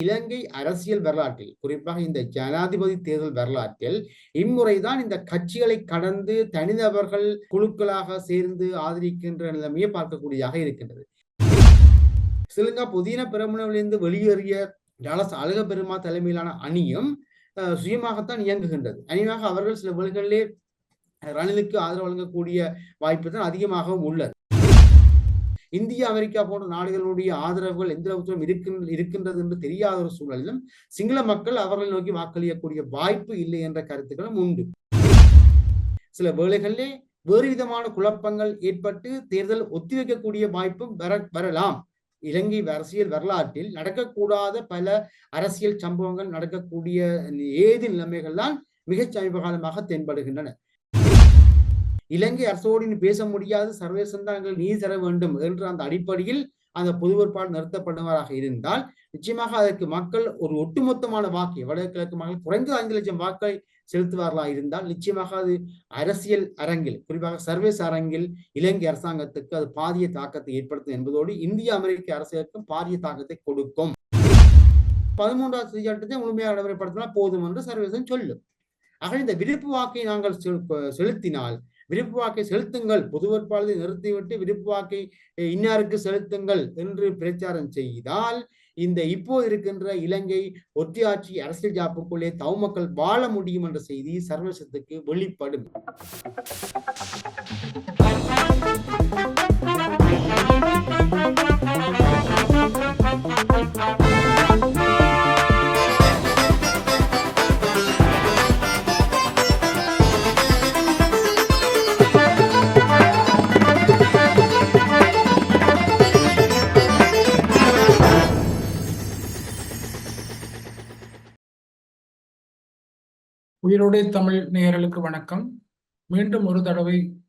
இலங்கை அரசியல் வரலாற்றில் குறிப்பாக இந்த ஜனாதிபதி தேர்தல் வரலாற்றில் இம்முறைதான் இந்த கட்சிகளை கடந்து தனிநபர்கள் குழுக்களாக சேர்ந்து ஆதரிக்கின்ற நிலைமையை பார்க்கக்கூடியதாக இருக்கின்றது. ஸ்ரீலங்கா புதின பெருமனவிலிருந்து வெளியேறிய டாலஸ் அழக பெருமா தலைமையிலான அணியும் சுயமாகத்தான் இயங்குகின்றது. அணியாக அவர்கள் சில வழிகளிலே ரணிலுக்கு ஆதரவு வழங்கக்கூடிய வாய்ப்பு தான் அதிகமாகவும் உள்ளது. இந்திய அமெரிக்கா போன்ற நாடுகளுடைய ஆதரவுகள் எந்த அளவுக்கு இருக்கின்றது என்று தெரியாத ஒரு சூழலிலும் சிங்கள மக்கள் அவர்களை நோக்கி வாக்களிக்கக்கூடிய வாய்ப்பு இல்லை என்ற கருத்துக்களும் உண்டு. சில வேளைகளிலே வேறு விதமான குழப்பங்கள் ஏற்பட்டு தேர்தல் ஒத்திவைக்கக்கூடிய வாய்ப்பும் வர வரலாம். இலங்கை அரசியல் வரலாற்றில் நடக்கக்கூடாத பல அரசியல் சம்பவங்கள் நடக்கக்கூடிய ஏது நிலைமைகள் தான் மிகச் சமீப காலமாக தென்படுகின்றன. இலங்கை அரசோடு பேச முடியாது சர்வதேச தாங்கள் நீதி தர வேண்டும் என்ற அந்த அடிப்படையில் அந்த பொது ஏற்பாடு நிறுத்தப்படுவதாக இருந்தால் நிச்சயமாக அதற்கு மக்கள் ஒரு ஒட்டுமொத்தமான வாக்கு வடகிழக்கு மக்கள் குறைந்தது ஐந்து லட்சம் வாக்கை செலுத்துவார்களா இருந்தால் நிச்சயமாக அது அரசியல் அரங்கில் குறிப்பாக சர்வதேச அரங்கில் இலங்கை அரசாங்கத்துக்கு அது பாரிய தாக்கத்தை ஏற்படுத்தும் என்பதோடு இந்திய அமெரிக்க அரசியலுக்கும் பாரிய தாக்கத்தை கொடுக்கும். பதிமூன்றாவது சட்டத்தை முழுமையாக நடைமுறைப்படுத்தினால் போதும் என்று சர்வேசன் சொல்லும். ஆக இந்த விருப்பு வாக்கை நாங்கள் செலுத்தினால் விருப்பு வாக்கை செலுத்துங்கள். பொது வேட்பாளரை நிறுத்திவிட்டு விருப்பு வாக்கை இன்னாருக்கு செலுத்துங்கள் என்று பிரச்சாரம் செய்தால் இந்த இப்போது இருக்கின்ற இலங்கை ஒற்றியாட்சி அரசியல் ஜாப்புக்குள்ளே தவமக்கள் வாழ முடியும் என்ற செய்தி சர்வசத்துக்கு வெளிப்படும். உயிரோடை தமிழ் நேயர்களுக்கு வணக்கம். மீண்டும் ஒரு தடவை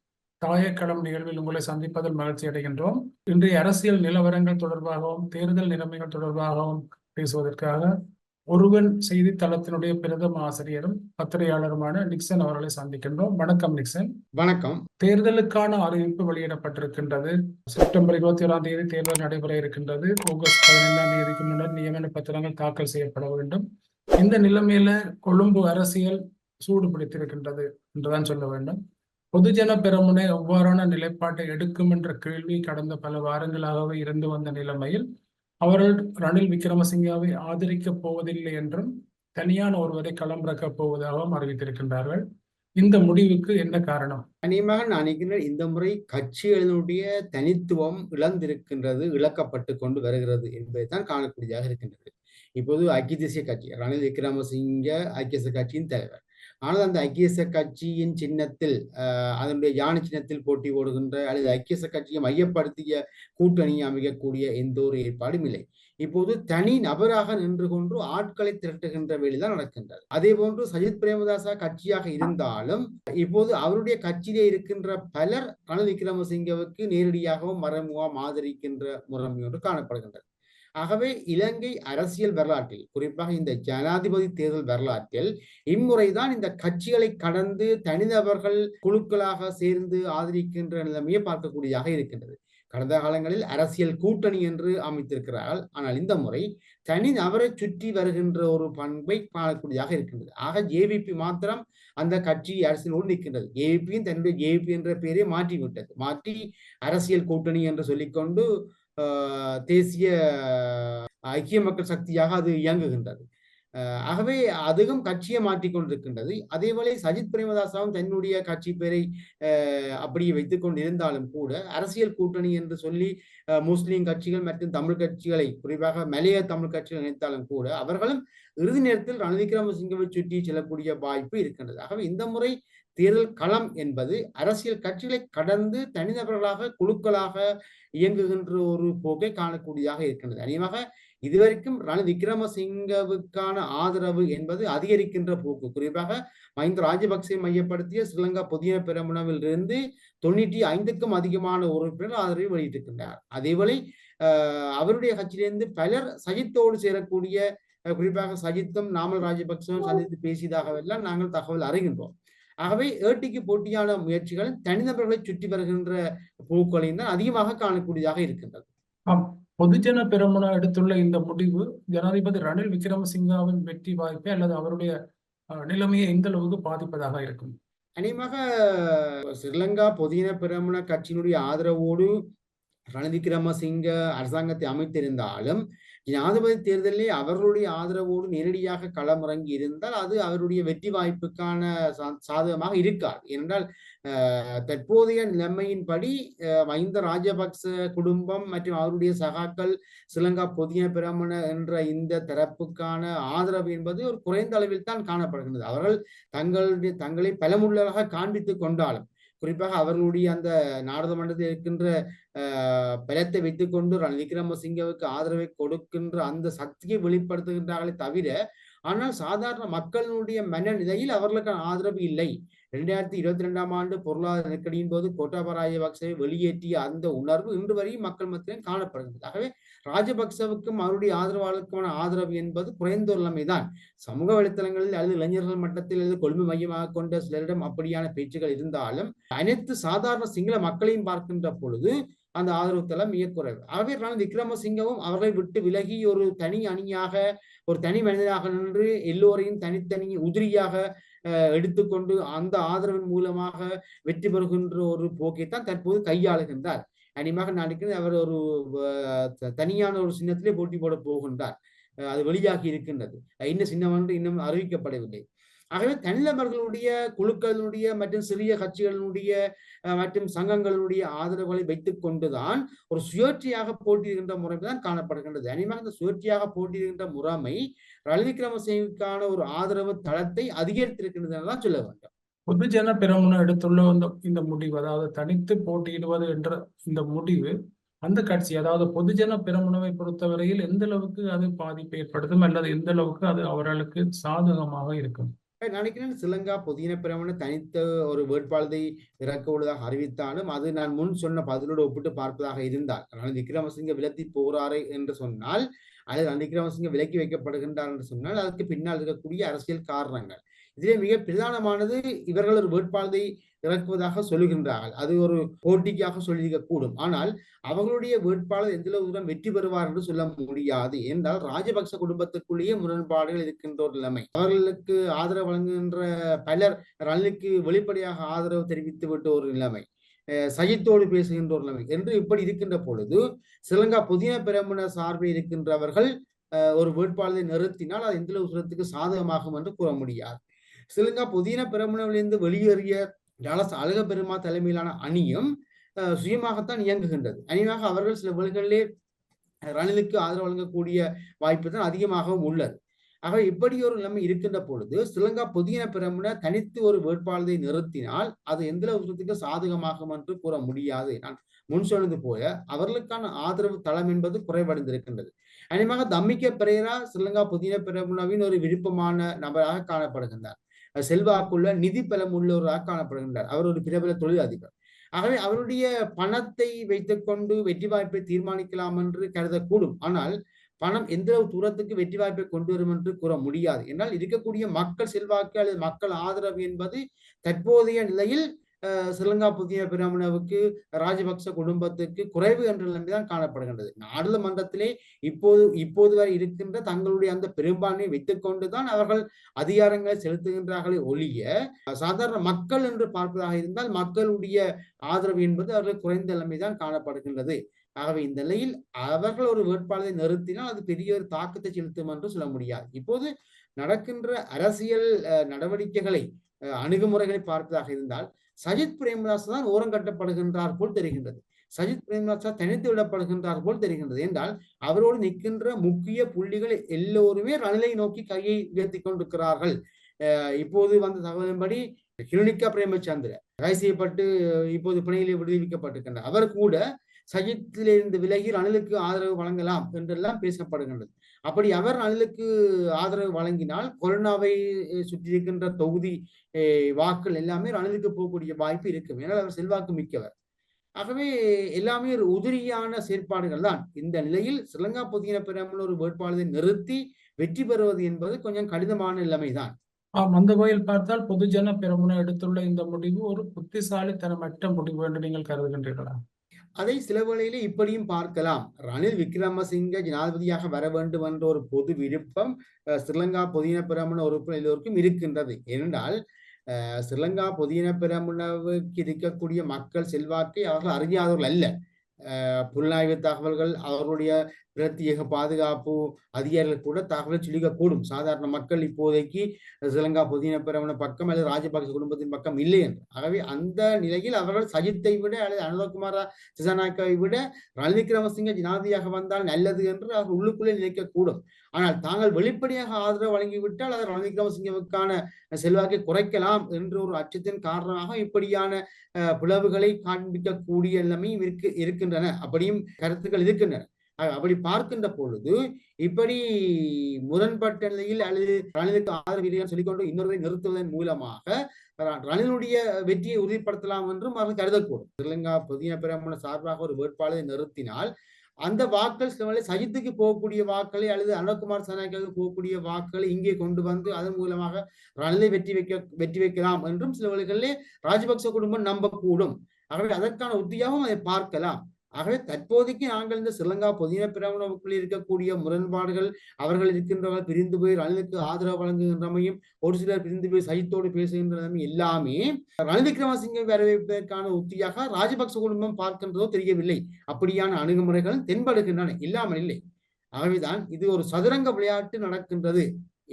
தாயக்களம் நிகழ்வில் உங்களை சந்திப்பதில் மகிழ்ச்சி அடைகின்றோம். இன்றைய அரசியல் நிலவரங்கள் தொடர்பாகவும் தேர்தல் நிலைமைகள் தொடர்பாகவும் பேசுவதற்காக ஒருவன் செய்தித்தளத்தினுடைய பிரதம ஆசிரியரும் பத்திரிகையாளருமான நிக்சன் அவர்களை சந்திக்கின்றோம். வணக்கம் நிக்சன். வணக்கம். தேர்தலுக்கான அறிவிப்பு வெளியிடப்பட்டிருக்கின்றது. செப்டம்பர் இருபத்தி ஓராம் தேதி தேர்தல் நடைபெற இருக்கின்றது. ஆகஸ்ட் பதினைந்தாம் தேதிக்கு முன்னர் நியமன பத்திரங்கள் தாக்கல் செய்யப்பட வேண்டும். இந்த நிலைமையில கொழும்பு அரசியல் சூடு பிடித்திருக்கின்றது என்றுதான் சொல்ல வேண்டும். பொதுஜன பெருமுனை எவ்வாறான நிலைப்பாட்டை எடுக்கும் என்ற கேள்வி கடந்த பல வாரங்களாகவே இருந்து வந்த நிலைமையில் அவர்கள் ரணில் விக்ரமசிங்காவை ஆதரிக்கப் போவதில்லை என்றும் தனியான ஒருவரை களமிறக்கப் போவதாகவும் அறிவித்திருக்கின்றார்கள். இந்த முடிவுக்கு என்ன காரணம்? அநேகமாக நான் இந்த முறை கட்சிகளினுடைய தனித்துவம் இழந்திருக்கின்றது இழக்கப்பட்டு கொண்டு வருகிறது என்பதை தான் காணக்கூடியதாக இருக்கின்றது. இப்போது ஐக்கிய தேசிய கட்சி ரணில் விக்ரமசிங்க ஐக்கிய கட்சியின் தலைவர். ஆனால் அந்த ஐக்கிய கட்சியின் சின்னத்தில் அதனுடைய யானை சின்னத்தில் போட்டி போடுகின்ற அல்லது ஐக்கிய கட்சியை மையப்படுத்திய கூட்டணியை அமைக்கக்கூடிய எந்த ஒரு ஏற்பாடும் இல்லை. இப்போது தனி நபராக நின்று கொண்டு ஆட்களை திரட்டுகின்ற வேலைதான் நடக்கின்றது. அதே போன்று சஜித் பிரேமதாசா கட்சியாக இருந்தாலும் இப்போது அவருடைய கட்சியிலே இருக்கின்ற பலர் ரணில் விக்ரமசிங்கவுக்கு நேரடியாகவும் மறைமுகமாக ஆதரிக்கின்ற முறைமை ஒன்று காணப்படுகின்றது. ஆகவே இலங்கை அரசியல் வரலாற்றில் குறிப்பாக இந்த ஜனாதிபதி தேர்தல் வரலாற்றில் இம்முறைதான் இந்த கட்சிகளை கடந்து தனிநபர்கள் குழுக்களாக சேர்ந்து ஆதரிக்கின்ற நிலைமையை பார்க்கக்கூடியதாக இருக்கின்றது. கடந்த காலங்களில் அரசியல் கூட்டணி என்று அமைத்திருக்கிறார்கள். ஆனால் இந்த முறை தனி நபரை சுற்றி வருகின்ற ஒரு பண்பை காணக்கூடியதாக இருக்கின்றது. ஆக ஜேவிபி மாத்திரம் அந்த கட்சி அரசியலோடு நிற்கின்றது. ஏவிபியும் தன்னுடைய ஜேவிபி என்ற பெயரை மாற்றிவிட்டது. மாற்றி அரசியல் கூட்டணி என்று சொல்லிக்கொண்டு தேசிய ஐக்கிய மக்கள் சக்தியாக அது இயங்குகின்றது. ஆகவே அதுவும் கட்சியை மாற்றிக்கொண்டிருக்கின்றது அதேவேளை சஜித் பிரேமதாசாவும் தன்னுடைய கட்சி பேரை அப்படியே வைத்துக் கொண்டிருந்தாலும் கூட அரசியல் கூட்டணி என்று சொல்லி முஸ்லீம் கட்சிகள் மற்றும் தமிழ் கட்சிகளை குறிப்பாக மலைய தமிழ் கட்சிகள் நினைத்தாலும் கூட அவர்களும் இறுதி நேரத்தில் ரணில் விக்ரமசிங்கவை சுற்றி செல்லக்கூடிய வாய்ப்பு இருக்கின்றது. ஆகவே இந்த முறை தேர்தல் களம் என்பது அரசியல் கட்சிகளை கடந்து தனிநபர்களாக குழுக்களாக இயங்குகின்ற ஒரு போக்கை காணக்கூடியதாக இருக்கின்றது. அநேகமாக இதுவரைக்கும் ரணில் விக்ரமசிங்கவுக்கான ஆதரவு என்பது அதிகரிக்கின்ற போக்கு. குறிப்பாக மஹிந்த ராஜபக்சே மையப்படுத்திய ஸ்ரீலங்கா புதிய பெருமனவில் இருந்து தொண்ணூற்றி ஐந்துக்கும் அதிகமான உறுப்பினர் ஆதரவை வெளியிட்டிருக்கின்றார். அதேவேளை அவருடைய கட்சியிலிருந்து பலர் சஜித்தோடு சேரக்கூடிய குறிப்பாக சஜித்தும் நாமல் ராஜபக்சவும் சந்தித்து பேசியதாகவெல்லாம் நாங்கள் தகவல் அறிகின்றோம். ஆகவே ஏட்டிக்கு போட்டியான முயற்சிகள் தனிநபர்களை சுற்றி வருகின்ற பூக்களையும் தான் அதிகமாக காணக்கூடியதாக இருக்கின்றது. பொதுஜன பெரமுன எடுத்துள்ள இந்த முடிவு ஜனாதிபதி ரணில் விக்ரமசிங்காவின் வெற்றி வாய்ப்பை அல்லது அவருடைய நிலைமையை எந்த அளவுக்கு பாதிப்பதாக இருக்கும்? அநேகமாக ஸ்ரீலங்கா பொதுஜன பெரமுன கட்சியினுடைய ஆதரவோடு ரணில் விக்ரமசிங்க அரசாங்கத்தை அமைத்திருந்தாலும் ஜனாதிபதி தேர்தலில் அவர்களுடைய ஆதரவோடு நேரடியாக களமிறங்கி இருந்தால் அது அவருடைய வெற்றி வாய்ப்புக்கான சா- சாதகமாக இருக்காது. ஏனென்றால் தற்போதைய நிலைமையின்படி மஹிந்த ராஜபக்ச குடும்பம் மற்றும் அவருடைய சகாக்கள் ஸ்ரீலங்கா பொதிய பிரமண என்ற இந்த தரப்புக்கான ஆதரவு என்பது ஒரு குறைந்த அளவில் தான் காணப்படுகின்றது. அவர்கள் தங்களுடைய தங்களை பலமுள்ளதாக காண்பித்துக் கொண்டாலும் குறிப்பாக அவர்களுடைய அந்த நாடாளுமன்றத்தில் இருக்கின்ற அஹ், பலத்தை வைத்துக்கொண்டு ரணில் விக்ரமசிங்கவுக்கு ஆதரவை கொடுக்கின்ற அந்த சக்தியை வெளிப்படுத்துகின்றார்களே தவிர ஆனால் சாதாரண மக்களுடைய மனநிலையில் அவர்களுக்கான ஆதரவு இல்லை. இரண்டாயிரத்தி இருபத்தி ரெண்டாம் ஆண்டு பொருளாதார நெருக்கடியின் போது கோட்டாபா ராஜபக்சவை வெளியேற்றிய அந்த உணர்வு இன்று வரையும் மக்கள் மத்தியிலும் காணப்படுகிறது. ஆகவே ராஜபக்சவுக்கும் அவருடைய ஆதரவாளருக்குமான ஆதரவு என்பது குறைந்த நிலைமைதான். சமூக வலைத்தளங்களில் அல்லது இளைஞர்கள் மட்டத்தில் அல்லது கொழும்பு மையமாக கொண்ட சிலரிடம் அப்படியான பேச்சுகள் இருந்தாலும் அனைத்து சாதாரண சிங்கள மக்களையும் பார்க்கின்ற பொழுது அந்த ஆதரவு தளம் மிக குறைவு ஆகவே ரணில் விக்ரமசிங்கவும் அவர்களை விட்டு விலகி ஒரு தனி அணியாக ஒரு தனி மனிதனாக நின்று எல்லோரையும் தனித்தனி உதிரியாக எடுத்துக்கொண்டு அந்த ஆதரவின் மூலமாக வெற்றி பெறுகின்ற ஒரு போக்கைத்தான் தற்போது கையாளுகின்றார். அனிமாக நாளைக்கு அவர் ஒரு த- தனியான ஒரு சின்னத்திலே போட்டி போட போகின்றார். அஹ், அது வெளியாகி இருக்கின்றது. இன்னும் சின்னம் என்று இன்னும் அறிவிக்கப்படவில்லை. ஆகவே தனிநபர்களுடைய குழுக்களுடைய மற்றும் சிறிய கட்சிகளினுடைய மற்றும் சங்கங்களுடைய ஆதரவுகளை வைத்துக் கொண்டுதான் ஒரு சுயேட்சையாக போட்டியிடுகின்ற முறை தான் காணப்படுகின்றது. அனிமாக இந்த சுயேட்சையாக போட்டியிடுகின்ற முறைமை ரணில் விக்ரமசிங்கவுக்கான ஒரு ஆதரவு தளத்தை அதிகரித்திருக்கின்றது தான் சொல்ல வேண்டும். பொதுஜன பெருமுன எடுத்துள்ள இந்த இந்த முடிவு அதாவது தனித்து போட்டியிடுவது என்ற இந்த முடிவு அந்த கட்சி அதாவது பொதுஜன பெருமுனவை பொறுத்தவரையில் எந்த அளவுக்கு அது பாதிப்பை ஏற்படுத்தும் அல்லது எந்த அளவுக்கு அது அவர்களுக்கு சாதகமாக இருக்கும்? நான் நினைக்கிறேன் சிலங்கா புதின பிரமண தனித்த ஒரு வேட்பாளரை இறக்க உள்ளதாக அறிவித்தாலும் அது நான் முன் சொன்ன பதிலோடு ஒப்பிட்டு பார்ப்பதாக இருந்தால். ரணில் விக்ரமசிங்க விலத்தி போறாரே என்று சொன்னால் அல்லது ரணில் விக்ரமசிங்க விலக்கி வைக்கப்படுகின்றார் என்று சொன்னால் அதற்கு பின்னால் இருக்கக்கூடிய அரசியல் காரணங்கள். இதிலே மிக பிரதானமானது இவர்கள் ஒரு வேட்பாளரை இறக்குவதாக சொல்லுகின்றார்கள். அது ஒரு போட்டிக்காக சொல்லியிருக்க கூடும். ஆனால் அவர்களுடைய வேட்பாளர் எந்த தூரம் வெற்றி பெறுவார் என்று சொல்ல முடியாது. என்றால் ராஜபக்ச குடும்பத்துக்குள்ளேயே முரண்பாடுகள் இருக்கின்ற ஒரு நிலைமை. அவர்களுக்கு ஆதரவு வழங்குகின்ற பலர் ரணிலுக்கு வெளிப்படையாக ஆதரவு தெரிவித்து விட்ட ஒரு நிலைமை. சகித்தோடு சஜித்தோடு பேசுகின்ற ஒரு நிலைமை. என்று இப்படி இருக்கின்ற பொழுது ஸ்ரீலங்கா புதிய பிரமண சார்பில் இருக்கின்றவர்கள் ஒரு வேட்பாளரை நிறுத்தினால் அது எந்த உசுரத்துக்கு சாதகமாகும் என்று கூற முடியாது. ஸ்ரீலங்கா புதின பிரமுனவிலிருந்து வெளியேறிய டாலஸ் அழக பெருமா தலைமையிலான அணியும் சுயமாகத்தான் இயங்குகின்றது. அணியாக அவர்கள் சில வழிகளிலே ரணிலுக்கு ஆதரவு வழங்கக்கூடிய வாய்ப்பு தான் அதிகமாகவும் உள்ளது. ஆக இப்படி ஒரு நிலைமை இருக்கின்ற பொழுது ஸ்ரீலங்கா புதிய பிரமுன தனித்து ஒரு வேட்பாளரை நிறுத்தினால் அது எந்த அளவு சாதகமாகும் என்று கூற முடியாது. நான் முன் சொன்னது போல அவர்களுக்கான ஆதரவு தளம் என்பது குறைவடைந்திருக்கின்றது. அனிமாக தம்மிக்க பெரேரா ஸ்ரீலங்கா புதிய பிரமுனவின் ஒரு விருப்பமான நபராக காணப்படுகின்றார். செல்வாக்குள்ள நிதி பலம் உள்ளவராக காணப்படுகின்றார். அவர் ஒரு பிரபல தொழில் அதிபர் ஆகவே அவருடைய பணத்தை வைத்துக்கொண்டு வெற்றி வாய்ப்பை தீர்மானிக்கலாம் என்று கருதக்கூடும். ஆனால் பணம் எந்த தூரத்துக்கு வெற்றி வாய்ப்பை கொண்டு வரும் என்று கூற முடியாது. என்றால் இருக்கக்கூடிய மக்கள் செல்வாக்கு அல்லது மக்கள் ஆதரவு என்பது தற்போதைய நிலையில் ஸ்ரீலங்கா புதிய பிரமணவுக்கு ராஜபக்ச குடும்பத்துக்கு குறைவு என்ற நிலைமைதான் காணப்படுகின்றது. நாடாளுமன்றத்திலே இப்போது இப்போது வரை இருக்கின்ற தங்களுடைய அந்த பெரும்பான்மையை வைத்துக் கொண்டுதான் அவர்கள் அதிகாரங்களை செலுத்துகின்றார்களே ஒழிய சாதாரண மக்கள் என்று பார்ப்பதாக இருந்தால் மக்களுடைய ஆதரவு என்பது அவர்கள் குறைந்த நிலைமைதான் காணப்படுகின்றது. ஆகவே இந்த நிலையில் அவர்கள் ஒரு வேட்பாளரை நிறுத்தினால் அது பெரிய ஒரு தாக்கத்தை செலுத்தும் என்று சொல்ல முடியாது. இப்போது நடக்கின்ற அரசியல் நடவடிக்கைகளை அஹ், அணுகுமுறைகளை பார்ப்பதாக இருந்தால் சஜித் பிரேமதாஸ் தான் ஓரங்கட்டப்படுகின்றார் போல் தெரிகின்றது. சஜித் பிரேமதாசா தனித்து விடப்படுகின்றார் போல் தெரிகின்றது. என்றால் அவரோடு நிற்கின்ற முக்கிய புள்ளிகள் எல்லோருமே ரணிலை நோக்கி கையை உயர்த்தி கொண்டிருக்கிறார்கள். இப்போது வந்த தகவலின்படி கிருணிகா பிரேமச்சந்திர ரகசியப்பட்டு செய்யப்பட்டு இப்போது பிணையிலே விடுவிக்கப்பட்டிருக்கின்றார். அவர் கூட சஜித்திலிருந்து விலகி ரணிலுக்கு ஆதரவு வழங்கலாம் என்றெல்லாம் பேசப்படுகின்றது. அப்படி அவர் அணிலுக்கு ஆதரவு வழங்கினால் கொரோனாவை சுற்றி இருக்கின்ற தொகுதி வாக்கள் எல்லாமே அணிலுக்கு போகக்கூடிய வாய்ப்பு இருக்கும். ஏன்னால் அவர் செல்வாக்கு மிக்கவர். ஆகவே எல்லாமே ஒரு உதிரியான செயற்பாடுகள் தான். இந்த நிலையில் ஸ்ரீலங்கா புதிய பெறாமல் ஒரு வேட்பாளரை நிறுத்தி வெற்றி பெறுவது என்பது கொஞ்சம் கடினமான நிலைமைதான் ஆம் அந்த வகையில் பார்த்தால் பொதுஜன பெருமுனை எடுத்துள்ள இந்த முடிவு ஒரு புத்திசாலித்தனமற்ற முடிவு என்று நீங்கள் கருதுகின்றீர்களா? அதை சில வேளையில இப்படியும் பார்க்கலாம். ரணில் விக்ரமசிங்க ஜனாதிபதியாக வர வேண்டும் என்ற ஒரு பொது விருப்பம் ஸ்ரீலங்கா பொதுயின பிரமண உறுப்பினர் எல்லோருக்கும் இருக்கின்றது. ஏனென்றால் ஸ்ரீலங்கா பொதுயின பிரமணவுக்கு இருக்கக்கூடிய மக்கள் செல்வாக்கை அவர்கள் அறியாதவர்கள் அல்ல. புலனாய்வு தகவல்கள் அவர்களுடைய பிரத்யேக பாதுகாப்பு அதிகாரிகள் கூட தகவலை சொல்லிக்கக்கூடும். சாதாரண மக்கள் இப்போதைக்கு ஸ்ரீலங்கா புதின பிரமண பக்கம் அல்லது ராஜபக்ச குடும்பத்தின் பக்கம் இல்லை என்று. ஆகவே அந்த நிலையில் அவர்கள் சஜித்தை விட அல்லது அனுரகுமார திசாநாயக்காவை விட ரணில் விக்ரமசிங்க ஜனாதியாக வந்தால் நல்லது என்று அவர் உள்ளுக்குள்ளே நினைக்கக்கூடும். ஆனால் தாங்கள் வெளிப்படையாக ஆதரவு வழங்கிவிட்டால் அது ரணில் விக்ரமசிங்கவுக்கான செல்வாக்கை குறைக்கலாம் என்ற ஒரு அச்சத்தின் காரணமாக இப்படியான பிளவுகளை காண்பிக்கக்கூடிய நிலைமையும் இருக்கு இருக்கின்றன. அப்படியும் கருத்துக்கள் இருக்கின்றன. அப்படி பார்க்கின்ற பொழுது இப்படி முரண்பட்ட நிலையில் அல்லது ரணிலுக்கு ஆதரவு இல்லைன்னு சொல்லிக்கொண்டு இன்னொருவரை நிறுத்துவதன் மூலமாக ரணிலுடைய வெற்றியை உறுதிப்படுத்தலாம் என்றும் அவர்கள் கருதக்கூடும் ஸ்ரீலங்கா புதிய பிரமண சார்பாக ஒரு வேட்பாளரை நிறுத்தினால் அந்த வாக்கள் சில சஜித்துக்கு போகக்கூடிய வாக்களை அல்லது அனுகுமார் சனாய்க்காக போகக்கூடிய வாக்களை இங்கே கொண்டு வந்து அதன் மூலமாக ரணிலை வெற்றி வைக்க வெற்றி வைக்கலாம் என்றும் சில வழிகளிலே ராஜபக்ச குடும்பம் நம்பக்கூடும். ஆகவே அதற்கான உத்தியாகவும் அதை பார்க்கலாம். ஆகவே தற்போதைக்கு நாங்கள் இந்த ஸ்ரீலங்கா புதின பிரமணவுக்குள் இருக்கக்கூடிய முரண்பாடுகள் அவர்கள் இருக்கின்றவர்கள் பிரிந்து போய் ரணிலுக்கு ஆதரவு வழங்குகின்றமையும் ஒரு சிலர் பிரிந்து போய் சஜித்தோடு பேசுகின்றதும் எல்லாமே ரணில் விக்ரமசிங்கை வரவேற்பதற்கான உத்தியாக ராஜபக்ச குடும்பம் பார்க்கின்றதோ தெரியவில்லை. அப்படியான அணுகுமுறைகளும் தென்படுகின்றன இல்லாமல் இல்லை. ஆகவேதான் இது ஒரு சதுரங்க விளையாட்டு நடக்கின்றது.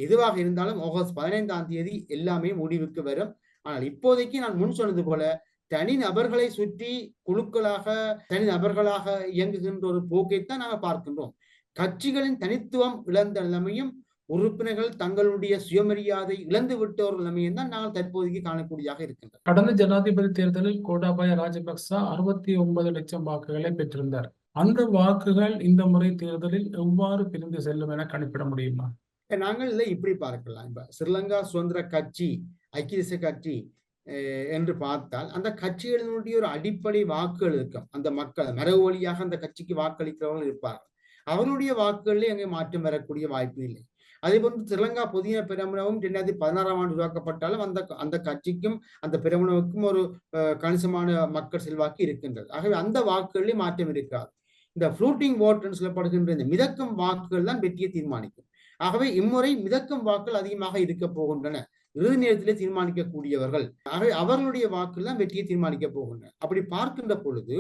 எதுவாக இருந்தாலும் ஆகஸ்ட் பதினைந்தாம் தேதி எல்லாமே முடிவுக்கு வரும். ஆனால் இப்போதைக்கு நான் முன் சொன்னது போல தனி நபர்களை சுற்றி குழுக்களாக தனி நபர்களாக இயங்குகின்ற ஒரு போக்கைத்தான் நாங்கள் பார்க்கின்றோம். கட்சிகளின் தனித்துவம் இழந்த நிலைமையும் உறுப்பினர்கள் தங்களுடைய சுயமரியாதை இழந்து விட்ட ஒரு நிலைமையும் தான் நாங்கள் தற்போதைக்கு காணக்கூடியதாக இருக்கின்றது. கடந்த ஜனாதிபதி தேர்தலில் கோட்டாபய ராஜபக்ச அறுபத்தி ஒன்பது லட்சம் வாக்குகளை பெற்றிருந்தார். அந்த வாக்குகள் இந்த முறை தேர்தலில் எவ்வாறு பிரிந்து செல்லும் என கணிப்பிட முடியுமா? நாங்கள் இதை இப்படி பார்க்கலாம். இப்ப ஸ்ரீலங்கா சுதந்திர கட்சி ஐக்கிய கட்சி என்று பார்த்தால் அந்த கட்சிகளினுடைய ஒரு அடிப்படை வாக்குகள் இருக்கும் அந்த மக்கள் மரபு வழியாக அந்த கட்சிக்கு வாக்களிக்கிறவர்கள் இருப்பார்கள். அவருடைய வாக்குகளில் அங்கே மாற்றம் வரக்கூடிய வாய்ப்பு இல்லை. அதே போன்று ஸ்ரீலங்கா புதிய பிரமுனவும் ரெண்டாயிரத்தி பதினாறாம் ஆண்டு உருவாக்கப்பட்டாலும் அந்த அந்த கட்சிக்கும் அந்த பிரமணவுக்கும் ஒரு கணிசமான மக்கள் செல்வாக்கு இருக்கின்றது. ஆகவே அந்த வாக்குகளிலே மாற்றம் இருக்காது இந்த ஃப்ளூட்டிங் ஓட்டுன்னு சொல்லப்படுகின்ற இந்த மிதக்கும் வாக்குகள் தான் வெற்றியை தீர்மானிக்கும். ஆகவே இம்முறை மிதக்கும் வாக்குகள் அதிகமாக இருக்க போகின்றன. இறுதி நேரத்திலே தீர்மானிக்கக்கூடியவர்கள். ஆகவே அவர்களுடைய வாக்கு தான் வெற்றியை தீர்மானிக்க போகின்றன. அப்படி பார்க்கின்ற பொழுது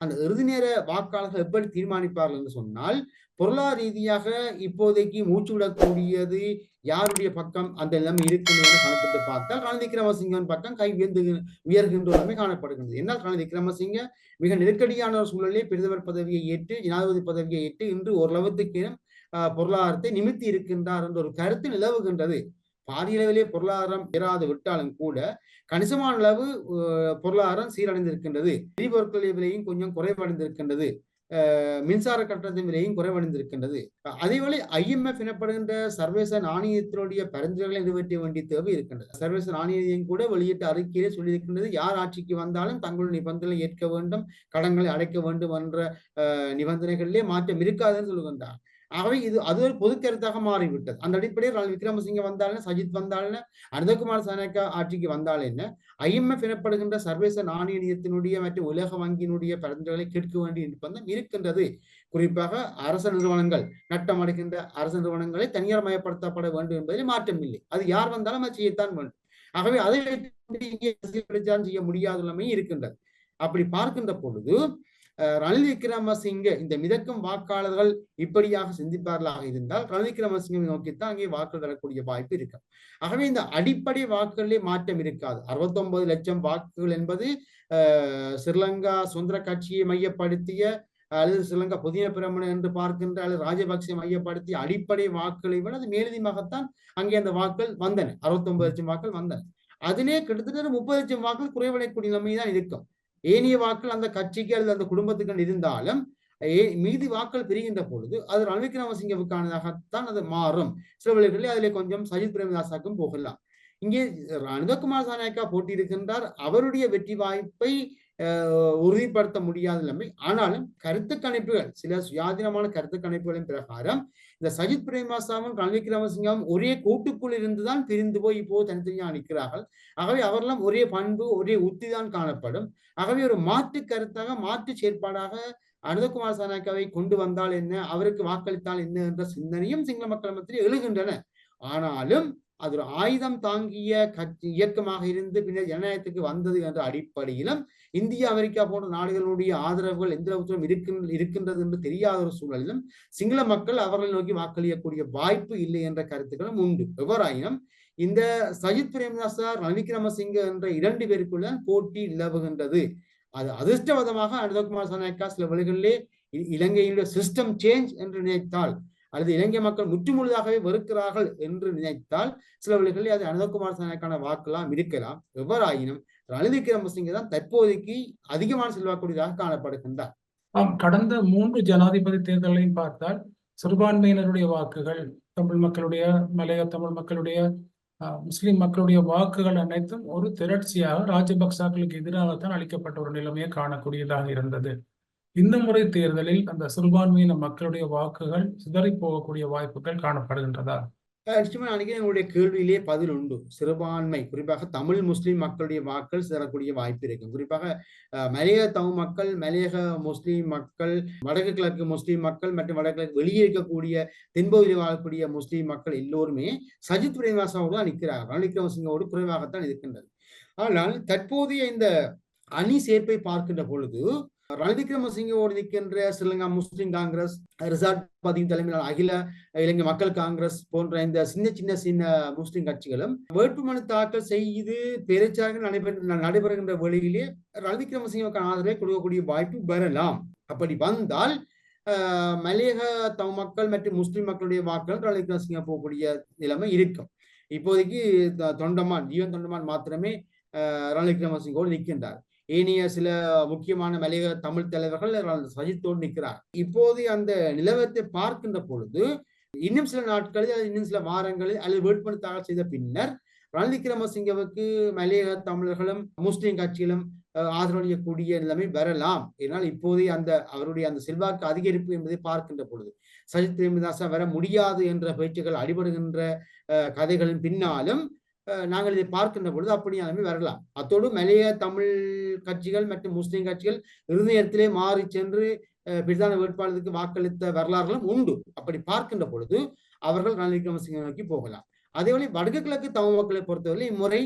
அந்த இறுதி நேர வாக்காளர்கள் எப்படி தீர்மானிப்பார்கள் என்று சொன்னால் பொருளாதார ரீதியாக இப்போதைக்கு மூச்சு விடக்கூடியது யாருடைய பக்கம் அந்த நிலைமை இருக்கின்றது என்று கணக்கிட்டு பார்த்தால் ரணில் விக்ரமசிங்கன் பக்கம் கை உயர்ந்து உயர்கின்ற நிலைமை காணப்படுகின்றது. என்னால் ரணில் விக்ரமசிங்க மிக நெருக்கடியான ஒரு சூழலிலே பிரதமர் பதவியை ஏற்று ஜனாதிபதி பதவியை ஏற்று இன்று ஓரளவுக்கு பொருளாதாரத்தை நிமித்தி இருக்கின்றார் என்ற ஒரு கருத்து நிலவுகின்றது. பாதியளவிலே பொருளாதாரம் ஏறாது விட்டாலும் கூட கணிசமான அளவு பொருளாதாரம் சீரடைந்திருக்கின்றது. எரிபொருட்கள் விலையும் கொஞ்சம் குறைவடைந்திருக்கின்றது. மின்சார கட்டணத்தின் விலையும் குறைவடைந்திருக்கின்றது. அதேவேளை ஐஎம்எஃப் எனப்படுகின்ற சர்வதேச நாணயத்தினுடைய பரிந்துரைகளை நிறைவேற்ற வேண்டிய தேவை இருக்கின்றது. சர்வதேச நாணயம் கூட வெளியிட்ட அறிக்கையிலே சொல்லியிருக்கின்றது. யார் ஆட்சிக்கு வந்தாலும் தங்களுடைய நிபந்தனை ஏற்க வேண்டும் கடன்களை அடைக்க வேண்டும் என்ற நிபந்தனைகளிலே மாற்றம் இருக்காதுன்னு சொல்லுகின்றார். ஆகவே இது அது ஒரு பொது கருத்தாக மாறிவிட்டது. அந்த அடிப்படையில் ரணில் விக்ரமசிங்க வந்தாலும் சஜித் வந்தாலும் அனந்தகுமார் சனக்கா ஆட்சிக்கு வந்தால் என்ன ஐஎம்எஃப் எனப்படுகின்ற சர்வதேச நாணய நிதியத்தினுடைய மற்றும் உலக வங்கியினுடைய பரிந்துரைகளை கேட்க வேண்டிய நிர்பந்தம் இருக்கின்றது. குறிப்பாக அரசு நிறுவனங்கள் நட்டம் அடைகின்ற அரசு நிறுவனங்களை தனியார் மயப்படுத்தப்பட வேண்டும் என்பதில் மாற்றம் இல்லை. அது யார் வந்தாலும் அதை செய்யத்தான் வேண்டும். ஆகவே அதை இங்கே செய்ய முடியாத நிலைமை இருக்கின்றது. அப்படி பார்க்கின்ற பொழுது ரணில் விக்ரமசிங்க இந்த மிதக்கும் வாக்காளர்கள் இப்படியாக சிந்திப்பார்களாக இருந்தால் ரணில் விக்ரமசிங்கை நோக்கித்தான் அங்கே வாக்குகள் தரக்கூடிய வாய்ப்பு இருக்கும். ஆகவே இந்த அடிப்படை வாக்குகளிலே மாற்றம் இருக்காது. அறுபத்தொன்பது லட்சம் வாக்குகள் என்பது ஸ்ரீலங்கா சுதந்திர கட்சியை மையப்படுத்திய அல்லது ஸ்ரீலங்கா புதிய பிரமணன் என்று பார்க்கின்ற அல்லது ராஜபக்சே மையப்படுத்திய அடிப்படை வாக்குகளை விட அது மேலதிகமாகத்தான் அங்கே அந்த வாக்குகள் வந்தன. அறுபத்தொன்பது லட்சம் வாக்குகள் வந்தன. அதிலே கிட்டத்தட்ட முப்பது லட்சம் வாக்குகள் குறைவடையக்கூடிய நிலைமை தான் இருக்கும். ஏனைய வாக்கள் அந்த கட்சிக்கு அல்லது அந்த குடும்பத்துக்கு இருந்தாலும் ஏ- மீதி வாக்கள் பிரிகின்ற பொழுது அது ரணில் விக்ரமசிங்கவுக்கானதாகத்தான் அது மாறும். சில வேளைகளில் அதிலே கொஞ்சம் சஜித் பிரேமதாசாக்கும் போகலாம். இங்கே அனுதகுமார் சாநாயக்கா போட்டியிருக்கின்றார் அவருடைய வெற்றி வாய்ப்பை உறுதிப்படுத்த முடியாத நிலைமை. ஆனாலும் கருத்து கணிப்புகள் சில சுயாதீனமான கருத்து கணிப்புகளின் பிரகாரம் இந்த சஜித் பிரேமதாசவும் ரணில் விக்ரமசிங்கவும் ஒரே கூட்டுக்குள் இருந்துதான் பிரிந்து போய் இப்போ தனித்தனியாக நிற்கிறார்கள். ஆகவே அவரெல்லாம் ஒரே பண்பு ஒரே உத்தி தான் காணப்படும். ஆகவே ஒரு மாற்று கருத்தாக மாற்று செயற்பாடாக அனுதகுமார் சனாக்காவை கொண்டு வந்தால் என்ன அவருக்கு வாக்களித்தால் என்ன என்ற சிந்தனையும் சிங்கள மக்கள் மத்தியில் எழுகின்றன. ஆனாலும் அது ஒரு ஆயுதம் தாங்கிய கட்சி இயக்கமாக இருந்து பின்னர் ஜனநாயகத்துக்கு வந்தது என்ற அடிப்படையிலும் இந்தியா அமெரிக்கா போன்ற நாடுகளுடைய ஆதரவுகள் எந்த அளவுக்கு இருக்கின் இருக்கின்றது என்று தெரியாத ஒரு சூழலிலும் சிங்கள மக்கள் அவர்களை நோக்கி வாக்களிக்கக்கூடிய வாய்ப்பு இல்லை என்ற கருத்துக்களும் உண்டு. எவ்வாறாயினும் இந்த சஜித் பிரேமதாசா ரணில் விக்ரமசிங்க என்ற இரண்டு பேருக்குள்ள போட்டி நிலவுகின்றது. அது அதிர்ஷ்டவதமாக அனுதகுமார் சனாக்கா சில வழிகளிலே இ- இலங்கையினுடைய சிஸ்டம் சேஞ்ச் என்று நினைத்தால் அல்லது இலங்கை மக்கள் முற்றுமுழுதாகவே வெறுக்கிறார்கள் என்று நினைத்தால் சில வழிகளில் அது அனந்தகுமார் சனாக்கான வாக்கெல்லாம் இருக்கலாம் எவ்வாறாயினும் ரணில் விக்ரமசிங்க தான் தற்போதைக்கு அதிகமான செல்வாக்குடையதாக காணப்படுகின்றார். ஆம் கடந்த மூன்று ஜனாதிபதி தேர்தலையும் பார்த்தால் சிறுபான்மையினருடைய வாக்குகள் தமிழ் மக்களுடைய மலைய தமிழ் மக்களுடைய முஸ்லிம் மக்களுடைய வாக்குகள் அனைத்தும் ஒரு திரட்சியாக ராஜபக்சாக்களுக்கு எதிராகத்தான் அளிக்கப்பட்ட ஒரு நிலைமையை காணக்கூடியதாக இருந்தது. இந்த முறை தேர்தலில் அந்த சிறுபான்மையின மக்களுடைய வாக்குகள் சிதறி போகக்கூடிய வாய்ப்புகள் காணப்படுகின்றதா? அஹ் நிச்சயமா நினைக்கிறேன் உங்களுடைய கேள்வியிலே பதில் உண்டு. சிறுபான்மை குறிப்பாக தமிழ் முஸ்லிம் மக்களுடைய வாக்கள் சிதறக்கூடிய வாய்ப்பு இருக்கும் குறிப்பாக மலையக தமிழ் மக்கள் மலையக முஸ்லிம் மக்கள் வடக்கு கிழக்கு முஸ்லிம் மக்கள் மற்றும் வடக்கு கிழக்கு வெளியே இருக்கக்கூடிய தென்பகுதியில் வாழக்கூடிய முஸ்லிம் மக்கள் எல்லோருமே சஜித் பிரேமதாசாவோடு தான் நிற்கிறார்கள் ரணில் குறைவாகத்தான் இருக்கின்றது. ஆனால் தற்போதைய இந்த அணி சேர்ப்பை பார்க்கின்ற பொழுது ரணில் விக்ரமசிங்கோடு நிற்கின்ற ஸ்ரீலங்கா முஸ்லிம் காங்கிரஸ் ரிசார்ட் பதின் தலைமையிலான அகில இலங்கை மக்கள் காங்கிரஸ் போன்ற இந்த சின்ன சின்ன சின்ன முஸ்லிம் கட்சிகளும் வேட்புமனு தாக்கல் செய்து பேரச்சார்கள் நடைபெற நடைபெறுகின்ற வழியிலே ரணில் விக்ரமசிங்கவுக்கான ஆதரவை கொடுக்கக்கூடிய வாய்ப்பு பெறலாம். அப்படி வந்தால் ஆஹ், மலையக தமிழ் மக்கள் மற்றும் முஸ்லிம் மக்களுடைய வாக்குகள் ரணில் விக்ரமசிங்க போகக்கூடிய நிலைமை இருக்கும். இப்போதைக்கு தொண்டமான் ஜீவன் தொண்டமான் மாத்திரமே ரணில் விக்ரமசிங்கோடு நிற்கின்றார். ஏனைய சில முக்கியமான மலையக தமிழ் தலைவர்கள் சஜித்தோடு நிற்கிறார். இப்போது அந்த நிலவரத்தை பார்க்கின்ற பொழுது இன்னும் சில நாட்களில் அல்லது இன்னும் சில வாரங்களில் அல்லது வேட்புமனு தாக்கல் செய்த பின்னர் ரணில் விக்ரமசிங்கவுக்கு மலையக தமிழர்களும் முஸ்லிம் கட்சிகளும் ஆதரவளிக்கக்கூடிய நிலைமை வரலாம். ஏனால் இப்போதே அந்த அவருடைய அந்த செல்வாக்கு அதிகரிப்பு என்பதை பார்க்கின்ற பொழுது சஜித் பிரேமதாசா வர முடியாது என்ற பேச்சுகள் அடிபடுகின்ற கதைகளின் பின்னாலும் நாங்கள் இதை பார்க்கின்ற பொழுது அப்படியான வரலாம். அத்தோடு மலைய தமிழ் கட்சிகள் மற்றும் முஸ்லிம் கட்சிகள் இருதயத்திலே மாறி சென்று பிரிதான பிரதான வேட்பாளருக்கு வாக்களித்த வரலாறுகளும் உண்டு. அப்படி பார்க்கின்ற பொழுது அவர்கள் ரணில் விக்ரமசிங்க நோக்கி போகலாம். அதேபோல வடக்கு கிழக்கு தமிழ் மக்களை பொறுத்தவரை இம்முறை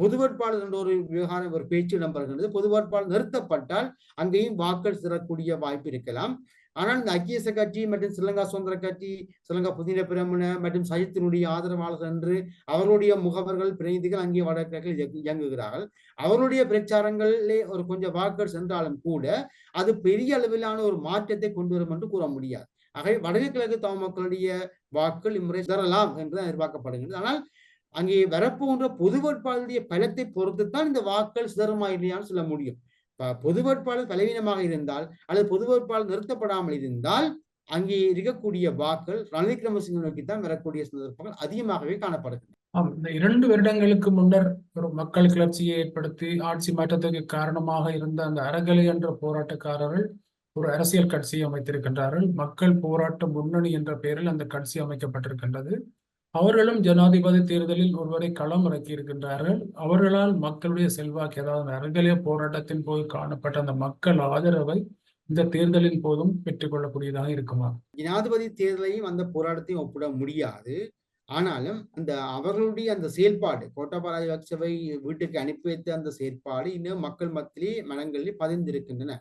பொது வேட்பாளர் என்ற ஒரு விவகாரம் ஒரு பேச்சு இடம்பெறுகின்றது. பொது வேட்பாளர் நிறுத்தப்பட்டால் அங்கேயும் வாக்கள் சிறக்கூடிய வாய்ப்பு இருக்கலாம். ஆனால் இந்த ஐக்கிய கட்சி மற்றும் ஸ்ரீலங்கா சுதந்திர கட்சி ஸ்ரீலங்கா புதின பிரமண மற்றும் சஜித்தினுடைய ஆதரவாளர்கள் என்று அவர்களுடைய முகவர்கள் பிரதிநிதிகள் அங்கே வடகிழக்கில் இயங்குகிறார்கள். அவருடைய பிரச்சாரங்களிலே ஒரு கொஞ்சம் வாக்கள் சென்றாலும் கூட அது பெரிய அளவிலான ஒரு மாற்றத்தை கொண்டு வரும் என்று கூற முடியாது. ஆகவே வடக்கு கிழக்கு தமிழ் மக்களுடைய இம்முறை தரலாம் என்று எதிர்பார்க்கப்படுகிறது ஆனால் அங்கே வரப்போகின்ற பொது வேட்பாளருடைய பலத்தை பொறுத்துத்தான் இந்த வாக்கள் சிதறுமா இல்லையான்னு சொல்ல முடியும். பொது வேட்பாளர் பலவீனமாக இருந்தால் அல்லது பொது வேட்பாளர் நிறுத்தப்படாமல் இருந்தால் அங்கே இருக்கக்கூடிய வாக்குகள் ரணில் விக்ரமசிங்க நோக்கித்தான் வரக்கூடிய சந்தர்ப்பங்கள் அதிகமாகவே காணப்படுகின்றன. ஆம் இந்த இரண்டு வருடங்களுக்கு முன்னர் ஒரு மக்கள் கிளர்ச்சியை ஏற்படுத்தி ஆட்சி மாற்றத்துக்கு காரணமாக இருந்த அந்த அறகலை என்ற போராட்டக்காரர்கள் ஒரு அரசியல் கட்சியை அமைத்திருக்கின்றார்கள். மக்கள் போராட்ட முன்னணி என்ற பெயரில் அந்த கட்சி அமைக்கப்பட்டிருக்கின்றது. அவர்களும் ஜனாதிபதி தேர்தலில் ஒருவரை களம் இறக்கியிருக்கின்றார்கள். அவர்களால் மக்களுடைய செல்வாக்கு அதாவது அந்த போராட்டத்தின் போது காணப்பட்ட அந்த மக்கள் ஆதரவை இந்த தேர்தலின் போதும் பெற்றுக்கொள்ளக்கூடியதாக இருக்குமா? ஜனாதிபதி தேர்தலையும் அந்த போராட்டத்தையும் ஒப்பிட முடியாது. ஆனாலும் அந்த அவர்களுடைய அந்த செயல்பாடு கோட்டாபா ராஜபக்சவை வீட்டுக்கு அனுப்பி வைத்த அந்த செயற்பாடு இன்னும் மக்கள் மத்தியிலே மனங்களில் பதிந்திருக்கின்றன.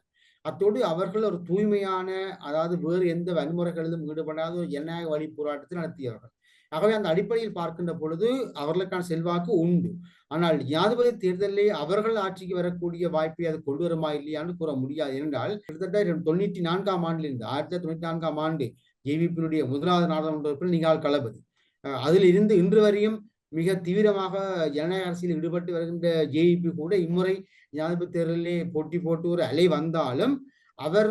அத்தோடு அவர்கள் ஒரு தூய்மையான அதாவது வேறு எந்த வன்முறைகளிலும் ஈடுபடாத ஒரு ஜனநாயக வழி போராட்டத்தை நடத்தியவர்கள். ஆகவே அந்த அடிப்படையில் பார்க்கின்ற பொழுது அவர்களுக்கான செல்வாக்கு உண்டு. ஆனால் ஜனாதிபதி தேர்தலிலே அவர்கள் ஆட்சிக்கு வரக்கூடிய வாய்ப்பை அது கொண்டு வருமா இல்லையான்னு கூற முடியாது. என்றால் கிட்டத்தட்ட தொண்ணூற்றி நான்காம் ஆண்டிலிருந்து ஆயிரத்தி தொள்ளாயிரத்தி தொண்ணூற்றி நான்காம் ஆண்டு ஜேவிபியினுடைய முதலாவது நாடாளுமன்ற உறுப்பினர் நிகால் களபதி அதில் இருந்து இன்று வரையும் மிக தீவிரமாக ஜனநாயக அரசியல் ஈடுபட்டு வருகின்ற ஜேவிபி கூட இம்முறை ஜனாதிபதி தேர்தலிலே போட்டி போட்டு ஒரு அலை வந்தாலும் அவர்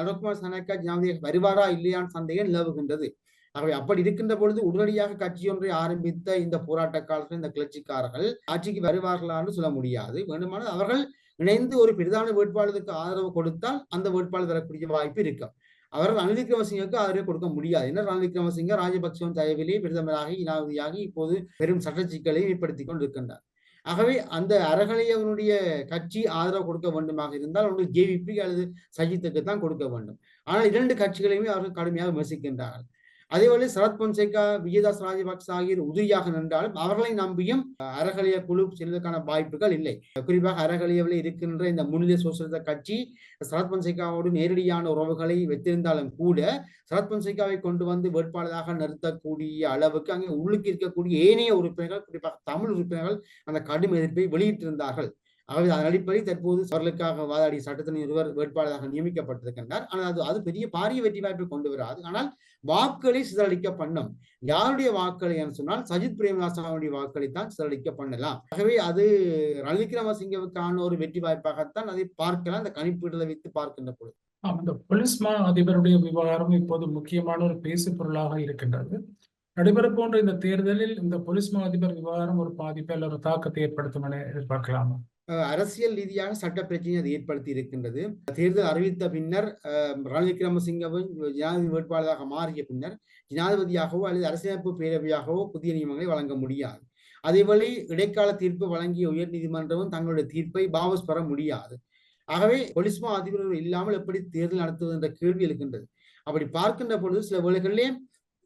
அனுகுமார் சனக்கா ஜனாதிபதி வருவாரா இல்லையான்னு சந்தேகம் நிலவுகின்றது. ஆகவே அப்படி இருக்கின்ற பொழுது உடனடியாக கட்சி ஒன்றை ஆரம்பித்த இந்த போராட்ட காலத்தில் இந்த கிளர்ச்சிக்காரர்கள் ஆட்சிக்கு வருவார்களான்னு சொல்ல முடியாது. வேண்டுமானால் அவர்கள் இணைந்து ஒரு பிரதான வேட்பாளருக்கு ஆதரவு கொடுத்தால் அந்த வேட்பாளர் வரக்கூடிய வாய்ப்பு இருக்கும். அவர் ரணில் விக்ரமசிங்கவுக்கு ஆதரவு கொடுக்க முடியாது. ஏன்னா ரணில் விக்ரமசிங்க ராஜபக்சவின் தயவிலே பிரதமராகி இனாவதியாகி இப்போது பெரும் சட்ட சிக்கலை ஏற்படுத்தி கொண்டிருக்கின்றார். ஆகவே அந்த அறகலையவனுடைய கட்சி ஆதரவு கொடுக்க வேண்டுமாக இருந்தால் அவர்கள் ஜேவிபி அல்லது சஜித்துக்கு தான் கொடுக்க வேண்டும். ஆனால் இரண்டு கட்சிகளையுமே அவர்கள் கடுமையாக விமர்சிக்கின்றார்கள். அதேபோல சரத் பொன்சேகா விஜயதாஸ் ராஜபக்ச ஆகியோர் உதவியாக நின்றாலும் அவர்களை நம்பியும் அறகலிய குழு செல்வதற்கான வாய்ப்புகள் இல்லை. குறிப்பாக அறகலியவில் இருக்கின்ற இந்த முன்னிலை சோசியலிச கட்சி சரத் பொன்சேகாவோடு நேரடியான உறவுகளை வைத்திருந்தாலும் கூட சரத் பொன்சேகாவை கொண்டு வந்து வேட்பாளராக நிறுத்தக்கூடிய அளவுக்கு அங்கே உள்ளுக்கு இருக்கக்கூடிய ஏனைய உறுப்பினர்கள் குறிப்பாக தமிழ் உறுப்பினர்கள் அந்த கடும் எதிர்ப்பை வெளியிட்டிருந்தார்கள். ஆகவே அதன் அடிப்படையில் தற்போது அவர்களுக்காக வாதாடிய சட்டத்தின் இருவர் வேட்பாளராக நியமிக்கப்பட்டிருக்கின்றார். ஆனால் அது அது பெரிய பாரிய வெற்றி வாய்ப்பை கொண்டு வராது. ஆனால் வாக்குகளை சிதறடிக்க பண்ணும். யாருடைய வாக்களை என்று சொன்னால் சஜித் பிரேமதாசாவுடைய வாக்களை தான் சிதறடிக்க பண்ணலாம். ஆகவே அது ரணில் விக்ரமசிங்கவுக்கான ஒரு வெற்றி வாய்ப்பாகத்தான் அதை பார்க்கலாம். அந்த கணிப்பீடுகளை வைத்து பார்க்கின்ற பொழுது. அந்த போலீஸ் மா அதிபருடைய விவகாரம் இப்போது முக்கியமான ஒரு பேசு பொருளாக இருக்கின்றது. நடைபெற போன்ற இந்த தேர்தலில் இந்த போலீஸ் மா அதிபர் விவகாரம் ஒரு பாதிப்பை அல்ல ஒரு தாக்கத்தை ஏற்படுத்தும் என எதிர்பார்க்கலாமா? அரசியல் ரீதியாக சட்ட பிரச்சனை அது ஏற்படுத்தி இருக்கின்றது. தேர்தல் அறிவித்த பின்னர் ரணில் விக்ரமசிங்கவும் ஜனாதிபதி வேட்பாளராக மாறிய பின்னர் ஜனாதிபதியாகவோ அல்லது அரசியலமைப்பு பேரவையாகவோ புதிய நியமங்களை வழங்க முடியாது. அதேபோல இடைக்கால தீர்ப்பு வழங்கிய உயர் நீதிமன்றமும் தங்களுடைய தீர்ப்பை வாபஸ் பெற முடியாது. ஆகவே பொலிஸ்மா அதிபர் இல்லாமல் எப்படி தேர்தல் நடத்துவது என்ற கேள்வி இருக்கின்றது அப்படி பார்க்கின்ற பொழுது சில வேளைகளிலே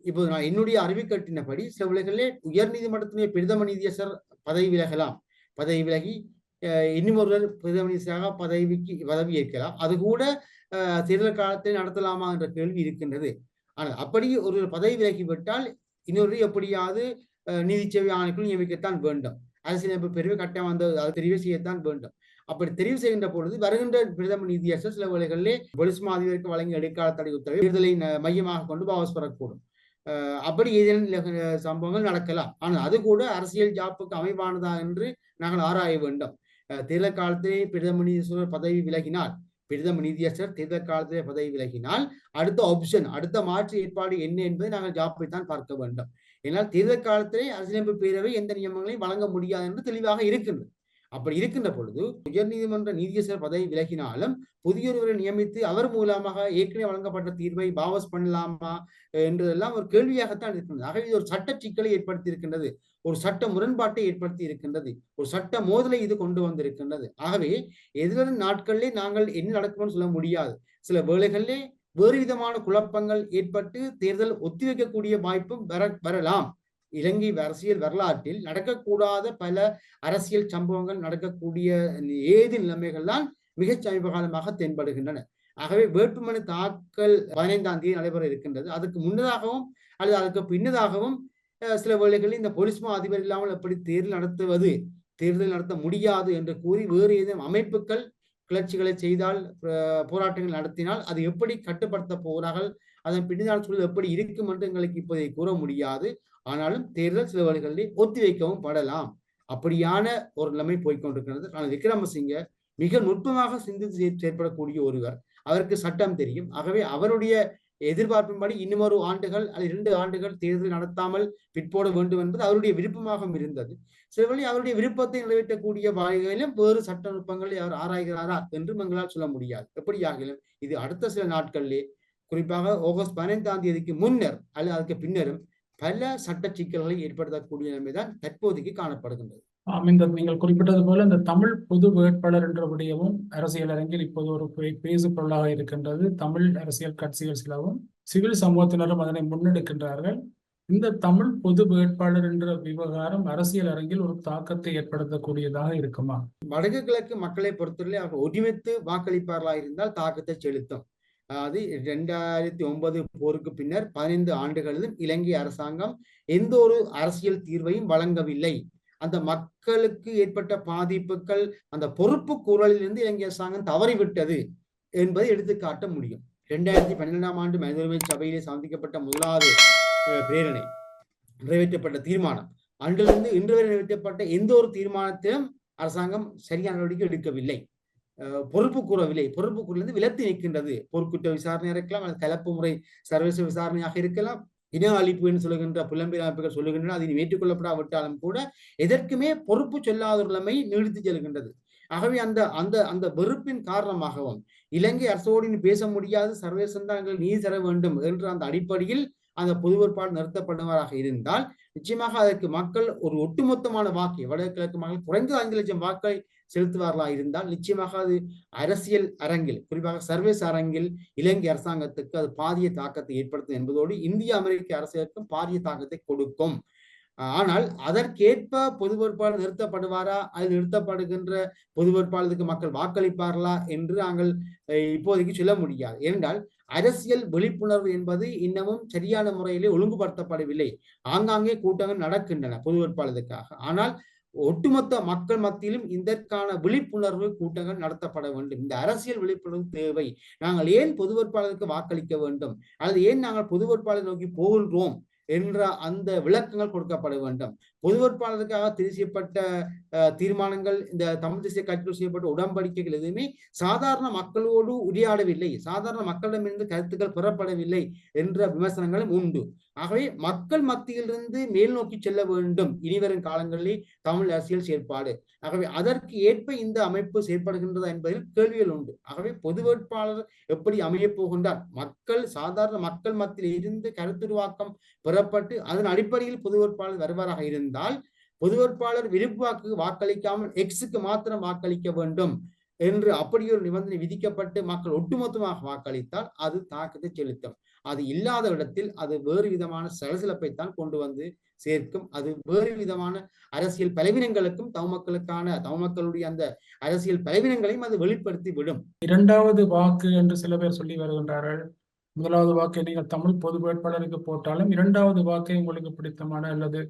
இப்போது நான் என்னுடைய அறிவிக்கட்டினபடி சில வேளைகளிலே உயர் நீதிமன்றத்தினுடைய பிரதம நீதியரசர் பதவி விலகலாம். பதவி விலகி இன்னும் ஒருவர் பிரதமராக பதவிக்கு பதவி ஏற்கலாம். அது கூட தேர்தல் காலத்தில் நடத்தலாமா என்ற கேள்வி இருக்கின்றது. ஆனால் அப்படி ஒரு பதவி விலகிவிட்டால் இன்னொரு எப்படியாவது நீதி சேவை ஆணைக்குள் நியமிக்கத்தான் வேண்டும். அரசியலமைப்பு பிரிவு கட்டம் வந்து அதை தெரிவு செய்யத்தான் வேண்டும். அப்படி தெரிவு செய்கின்ற பொழுது வருகின்ற பிரதம நீதியரசர் சில வேளைகளிலே பொலிஸ் மாதிரிக்கு வழங்கிய இடைக்கால தடை உத்தரவை தேர்தலை மையமாக கொண்டு வாபஸ் பெறக்கூடும். அப்படி ஏதேனும் சம்பவங்கள் நடக்கலாம். ஆனால் அது கூட அரசியல் ஜாப்புக்கு அமைவானதா என்று நாங்கள் ஆராய வேண்டும். தேர்தல் காலத்திலே பிரதம நீதியரசர் பதவி விலகினார் பிரதம நீதியரசர் தேர்தல் காலத்திலே பதவி விலகினால் அடுத்த ஆப்ஷன் அடுத்த மாற்று ஏற்பாடு என்ன என்பதை நாங்கள் ஜாப்பை தான் பார்க்க வேண்டும். ஏன்னால் தேர்தல் காலத்திலே அரசியலமைப்பு பேரவை எந்த நியமங்களையும் வழங்க முடியாது என்று தெளிவாக இருக்கின்றது. அப்படி இருக்கின்ற பொழுது உயர்நீதிமன்ற நீதியரசர் பதவி விலகினாலும் புதியொருவரை நியமித்து அவர் மூலமாக ஏற்கனவே வழங்கப்பட்ட தீர்வை வாபஸ் பண்ணலாமா என்றதெல்லாம் ஒரு கேள்வியாகத்தான் இருக்கின்றது. ஆகவே இது ஒரு சட்ட சிக்கலை ஏற்படுத்தி இருக்கின்றது ஒரு சட்ட முரண்பாட்டை ஏற்படுத்தி இருக்கின்றது ஒரு சட்ட மோதலை இது கொண்டு வந்திருக்கின்றது. ஆகவே எதிர்வரும் நாட்களிலே நாங்கள் என்ன நடக்கும்னு சொல்ல முடியாது. சில வேளைகளிலே வேறு விதமான குழப்பங்கள் ஏற்பட்டு தேர்தல் ஒத்திவைக்கக்கூடிய வாய்ப்பும் வர வரலாம். இலங்கை அரசியல் வரலாற்றில் நடக்கக்கூடாத பல அரசியல் சம்பவங்கள் நடக்கக்கூடிய ஏது நிலைமைகள் தான் மிகச் சமீப காலமாக தென்படுகின்றன. ஆகவே வேட்புமனு தாக்கல் பதினைந்தாம் தேதி நடைபெற இருக்கின்றது. அதுக்கு முன்னதாகவும் அல்லது அதுக்கு பின்னதாகவும் சில வேளைகளில் இந்த போலீஸ் மா அதிபர் இல்லாமல் எப்படி தேர்தல் நடத்துவது தேர்தல் நடத்த முடியாது என்று கூறி வேறு ஏதேனும் அமைப்புகள் கிளர்ச்சிகளை செய்தால் போராட்டங்கள் நடத்தினால் அது எப்படி கட்டுப்படுத்த போகிறார்கள் அதன் பின்னால் சூழல் எப்படி இருக்கும் என்று எங்களுக்கு இப்போதை கூற முடியாது. ஆனாலும் தேர்தல் சில வழிகளிலே ஒத்திவைக்கவும் படலாம். அப்படியான ஒரு நிலைமை போய்கொண்டிருக்கிறது ஆனால் விக்ரமசிங்க மிக நுட்பமாக சிந்தித்து செயற்படக்கூடிய ஒருவர். அவருக்கு சட்டம் தெரியும். ஆகவே அவருடைய எதிர்பார்ப்பின்படி இன்னுமொரு ஆண்டுகள் அல்லது இரண்டு ஆண்டுகள் தேர்தல் நடத்தாமல் பிற்போட வேண்டும் என்பது அவருடைய விருப்பமாகவும் இருந்தது. சில வழி அவருடைய விருப்பத்தை நிறைவேற்றக்கூடிய வகையிலும் வேறு சட்ட நுட்பங்களை அவர் ஆராய்கிறாரா என்றும் எங்களால் சொல்ல முடியாது. எப்படியாகிலும் இது அடுத்த சில நாட்களிலே குறிப்பாக ஆகஸ்ட் பதினைந்தாம் தேதிக்கு முன்னர் அல்லது அதுக்கு பின்னரும் பல சட்ட சிக்கல்களை ஏற்படுத்தக்கூடிய நிலைமைதான் தற்போதைக்கு காணப்படுகின்றது. இந்த நீங்கள் குறிப்பிட்டது போல இந்த தமிழ் பொது வேட்பாளர் என்ற விடயமும் அரசியல் அரங்கில் இப்போது ஒரு பேசு பொருளாக இருக்கின்றது. தமிழ் அரசியல் கட்சிகள் சிலவும் சிவில் சமூகத்தினரும் அதனை முன்னெடுக்கின்றார்கள். இந்த தமிழ் பொது வேட்பாளர் என்ற விவகாரம் அரசியல் அரங்கில் ஒரு தாக்கத்தை ஏற்படுத்தக்கூடியதாக இருக்குமா? வடக்கு கிழக்கு மக்களை பொறுத்தவரை அவர் ஒருமித்து வாக்களிப்பார்களா இருந்தால் தாக்கத்தை செலுத்தும். அதாவது இரண்டாயிரத்தி ஒன்பது போருக்கு பின்னர் பதினைந்து ஆண்டுகளிலும் இலங்கை அரசாங்கம் எந்த ஒரு அரசியல் தீர்வையும் வழங்கவில்லை. அந்த மக்களுக்கு ஏற்பட்ட பாதிப்புகள் அந்த பொறுப்பு குரலிலிருந்து இலங்கை அரசாங்கம் தவறிவிட்டது என்பதை எடுத்து காட்ட முடியும். இரண்டாயிரத்தி பன்னிரெண்டாம் ஆண்டு மனித உரிமை சபையிலே சந்திக்கப்பட்ட முதலாவது பிரேரணை நிறைவேற்றப்பட்ட தீர்மானம். அன்றிலிருந்து இன்று வரை நிறைவேற்றப்பட்ட எந்த ஒரு தீர்மானத்திலும் அரசாங்கம் சரியான நடவடிக்கை எடுக்கவில்லை. பொறுப்பு கூறவில்லை. பொறுப்பு கூறிலிருந்து விலத்தி நிற்கின்றது. பொறுக்குற்ற விசாரணை இருக்கலாம் அல்லது கலப்பு முறை சர்வதேச விசாரணையாக இருக்கலாம். இன அழிப்பு என்று சொல்லுகின்ற புலம்பெயர் அமைப்புகள் சொல்லுகின்றன அது ஏற்றுக்கொள்ளப்படாவிட்டாலும் கூட எதற்குமே பொறுப்பு சொல்லாத நிலைமை நீடித்து செல்கின்றது. ஆகவே அந்த அந்த அந்த வெறுப்பின் காரணமாகவும் இலங்கை அரசோடு பேச முடியாது சர்வதேசம் தான் எங்களுக்கு நீதி தர வேண்டும் என்ற அந்த அடிப்படையில் அந்த பொது வேட்பாளர் நிறுத்தப்படுவாராக இருந்தால் நிச்சயமாக அதற்கு மக்கள் ஒரு ஒட்டுமொத்தமான வாக்கு வடகிழக்கு மக்கள் குறைந்த ஐந்து லட்சம் வாக்களை செலுத்துவார்களா இருந்தால் நிச்சயமாக அது அரசியல் அரங்கில் குறிப்பாக சர்வதேச அரங்கில் இலங்கை அரசாங்கத்துக்கு அது பாரிய தாக்கத்தை ஏற்படுத்தும் என்பதோடு இந்திய அமெரிக்க அரசியலுக்கும் பாரிய தாக்கத்தை கொடுக்கும். ஆனால் அதற்கேற்ப பொது பொறுப்பாளர் நிறுத்தப்படுவாரா? அது நிறுத்தப்படுகின்ற பொது வேட்பாளருக்கு மக்கள் வாக்களிப்பார்களா என்று நாங்கள் இப்போதைக்கு சொல்ல முடியாது. ஏனென்றால் அரசியல் விழிப்புணர்வு என்பது இன்னமும் சரியான முறையிலே ஒழுங்குபடுத்தப்படவில்லை. ஆங்காங்கே கூட்டங்கள் நடக்கின்றன பொது வேட்பாளருக்காக ஆனால் ஒட்டுமொத்த மக்கள் மத்தியிலும் இதற்கான விழிப்புணர்வு கூட்டங்கள் நடத்தப்பட வேண்டும். இந்த அரசியல் விழிப்புணர்வு தேவை. நாங்கள் ஏன் பொது வேட்பாளருக்கு வாக்களிக்க வேண்டும்? அல்லது ஏன் நாங்கள் பொது வேட்பாளர் நோக்கி போகின்றோம்? என்ற அந்த விளக்கங்கள் கொடுக்கப்பட வேண்டும். பொது வேட்பாளருக்காக திருசியப்பட்ட தீர்மானங்கள் இந்த தமிழ் தேசிய கட்சியில் செய்யப்பட்ட உடன்படிக்கைகள் எதுவுமே சாதாரண மக்களோடு உரையாடவில்லை. சாதாரண மக்களிடமிருந்து கருத்துக்கள் பெறப்படவில்லை என்ற விமர்சனங்களும் உண்டு. ஆகவே மக்கள் மத்தியிலிருந்து மேல் நோக்கி செல்ல வேண்டும் இனிவரும் காலங்களில் தமிழ் அரசியல் செயற்பாடு. ஆகவே அதற்கு ஏற்ப இந்த அமைப்பு செயற்படுகின்றதா என்பதில் கேள்விகள் உண்டு. ஆகவே பொது வேட்பாளர் எப்படி அமையப் போகின்றார்? மக்கள் சாதாரண மக்கள் மத்தியில் இருந்து கருத்துருவாக்கம் பெறப்பட்டு அதன் அடிப்படையில் பொது வேட்பாளர் வருவாராக இருந்தால் பொது வேட்பாளர் விருப்பு வாக்கு வாக்களிக்காமல் எக்ஸுக்கு மாத்திரம் வாக்களிக்க வேண்டும் என்று அப்படி ஒரு நிபந்தனை விதிக்கப்பட்டு மக்கள் ஒட்டுமொத்தமாக வாக்களித்தால் அது தாக்கத்தை செலுத்தும். அது இல்லாத இடத்தில் அது வேறு விதமான சலசலப்பைத்தான் கொண்டு வந்து சேர்க்கும். அது வேறு விதமான அரசியல் பலவீனங்களுக்கும் தவமக்களுக்கான தவமக்களுடைய அந்த அரசியல் பலவீனங்களையும் அது வெளிப்படுத்தி விடும். இரண்டாவது வாக்கு என்று சில பேர் சொல்லி வருகின்றார்கள். முதலாவது வாக்கை நீங்கள் தமிழ் பொது வேட்பாளருக்கு போட்டாலும் இரண்டாவது வாக்கை உங்களுக்கு பிடித்தமான அல்லது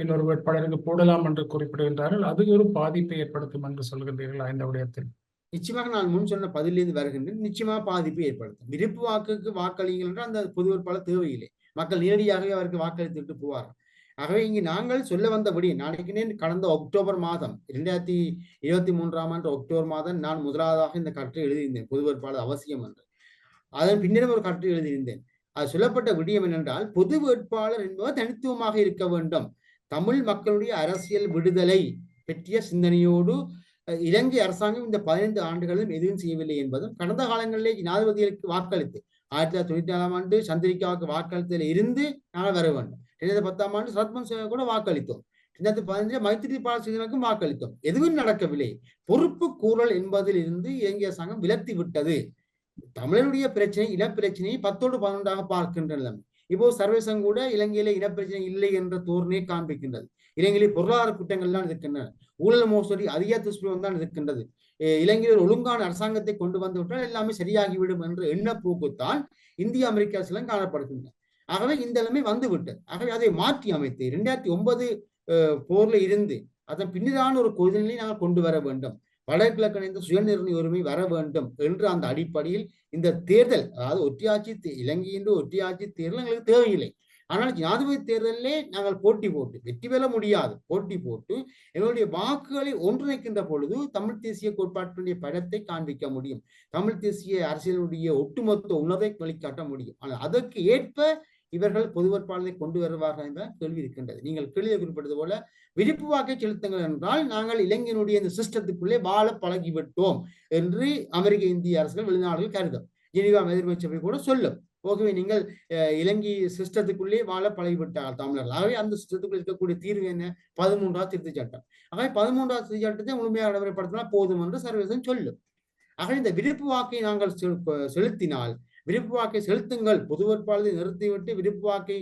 இன்னொரு வேட்பாளருக்கு போடலாம் என்று குறிப்பிடுகின்றார்கள். அது ஒரு பாதிப்பை ஏற்படுத்தும் என்று சொல்கின்றீர்கள் இந்த விடயத்தில்? நிச்சயமாக நான் முன் சொன்ன பதிலிருந்து வருகின்றேன். நிச்சயமாக பாதிப்பு ஏற்படுத்தும். விருப்பு வாக்குக்கு வாக்களிங்கள் என்றால் அந்த பொது வேட்பாளர் தேவையில்லை. மக்கள் நேரடியாகவே அவருக்கு வாக்களித்துட்டு போவார்கள். ஆகவே இங்கு நாங்கள் சொல்ல வந்தபடி நாளைக்குனே கடந்த அக்டோபர் மாதம் இரண்டாயிரத்தி இருபத்தி மூன்றாம் ஆண்டு அக்டோபர் மாதம் நான் முதலாவதாக இந்த கற்று எழுதியிருந்தேன். பொது வேட்பாளர் அவசியம் என்று. அதன் பின்னரும் ஒரு கற்று எழுதியிருந்தேன். அது சொல்லப்பட்ட விடயம் என்னென்றால் பொது வேட்பாளர் என்பவர் தனித்துவமாக இருக்க வேண்டும். தமிழ் மக்களுடைய அரசியல் விடுதலை பற்றிய சிந்தனையோடு இலங்கை அரசாங்கம் இந்த பதினைந்து ஆண்டுகளிலும் எதுவும் செய்யவில்லை என்பதும் கடந்த காலங்களிலே ஜனாதிபதிகளுக்கு வாக்களித்து ஆயிரத்தி தொள்ளாயிரத்தி தொண்ணூத்தி நாலாம் ஆண்டு சந்திரிகாவுக்கு வாக்களித்ததில் இருந்து நாங்கள் வர வேண்டும். ரெண்டாயிரத்தி பத்தாம் ஆண்டு சரத்மன் கூட வாக்களித்தோம். ரெண்டாயிரத்தி பதினஞ்சு மைத்திரி பாலசிங்கனுக்கும் வாக்களித்தோம். எதுவும் நடக்கவில்லை. பொறுப்பு கூறல் என்பதில் இருந்து இலங்கை அரசாங்கம் விலத்தி விட்டது தமிழனுடைய பிரச்சனை இனப்பிரச்சனையை பத்தோடு பதினொன்றாக பார்க்கின்ற இப்போ சர்வேசம் கூட இலங்கையில இனப்பிரச்சனை இல்லை என்ற தோரணையை காண்பிக்கின்றது. இலங்கையிலே பொருளாதார குற்றங்கள் தான் இருக்கின்றன. ஊழல் மோசடி அதிக துஷ்பிரவம் தான் இருக்கின்றது. இலங்கையில் ஒழுங்கான அரசாங்கத்தை கொண்டு வந்து விட்டால் எல்லாமே சரியாகிவிடும் என்ற எண்ண போக்குத்தான் இந்திய அமெரிக்கா சிலம் காணப்படுகின்றன. ஆகவே இந்த நிலைமை வந்து விட்டது ஆகவே அதை மாற்றி அமைத்து இரண்டாயிரத்தி ஒன்பது போர்ல இருந்து அதன் பின்னரான ஒரு கொள்கையை நாங்கள் கொண்டு வர வேண்டும். வடகிழக்கிணைந்த சுயநிர்ணய உரிமை வர வேண்டும் என்று அந்த அடிப்படையில் இந்த தேர்தல் அதாவது ஒற்றியாட்சி இலங்கையின் ஒற்றியாட்சி தேர்தல் எங்களுக்கு தேவையில்லை. ஆனால் ஜனாதிபதி தேர்தலிலே நாங்கள் போட்டி போட்டு வெற்றி பெற முடியாது போட்டி போட்டு எங்களுடைய வாக்குகளை ஒன்றிணைக்கின்ற பொழுது தமிழ் தேசிய கோட்பாட்டினுடைய படத்தை காண்பிக்க முடியும். தமிழ் தேசிய அரசியலுடைய ஒட்டுமொத்த உணர்வை வெளிக்காட்ட முடியும். ஆனால் அதற்கு ஏற்ப இவர்கள் பொது வேட்பாளரை கொண்டு வருவார்கள் என்ற கேள்வி இருக்கின்றது. நீங்கள் கேள்வி குறிப்பிட்டது போல விழிப்பு வாக்கை செலுத்துங்கள் என்றால் நாங்கள் இளைஞனுடைய இந்த சிஸ்டத்துக்குள்ளே வாழ பழகிவிட்டோம் என்று அமெரிக்க இந்திய அரசுகள் வெளிநாடுகள் கருதும். ஜெனிவா எதிர்மை கூட சொல்லும். போகவே நீங்கள் இலங்கை சிஸ்டத்துக்குள்ளே வாழ பழகிவிட்டார் தமிழர்கள். ஆகவே அந்த சிஸ்டத்துக்குள் இருக்கக்கூடிய தீர்வு என்ன? பதிமூன்றாவது திருத்த சட்டம் ஆகவே பதிமூன்றாவது திருத்த சட்டத்தை முழுமையாக நடைமுறைப்படுத்தினா போதும் என்று சர்வதேசம் சொல்லும். ஆகவே இந்த விருப்பு வாக்கை நாங்கள் செலுத்தினால் விருப்பு வாக்கை செலுத்துங்கள். பொது வேட்பாளரை நிறுத்திவிட்டு விருப்பு வாக்கை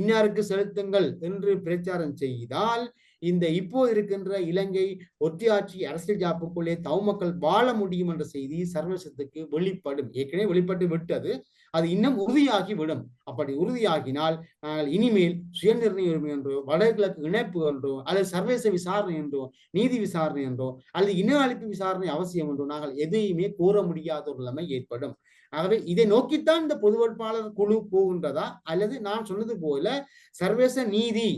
இன்னாருக்கு செலுத்துங்கள் என்று பிரச்சாரம் செய்தால் இந்த இப்போது இருக்கின்ற இலங்கை ஒத்தியாட்சி அரசியல் ஜாப்புக்குள்ளே தவுமக்கள் வாழ முடியும் என்ற செய்தி சர்வசத்துக்கு வெளிப்படும். ஏற்கனவே வெளிப்பட்டு விட்டது. அது இன்னும் உறுதியாகி விடும். அப்படி உறுதியாகினால் நாங்கள் இனிமேல் சுயநிர்ணய உரிமை என்றோ வடகிழக்கு இணைப்பு என்றோ அல்லது சர்வதேச விசாரணை என்றோ நீதி விசாரணை என்றோ அல்லது இன அழிப்பு விசாரணை அவசியம் என்றோ நாங்கள் எதையுமே கூற முடியாத ஒரு நிலைமை ஏற்படும். ஆகவே இதை நோக்கித்தான் இந்த பொது வேட்பாளர் குழு போகின்றதா? அல்லது நான் சொன்னது போல சர்வதேச நீதி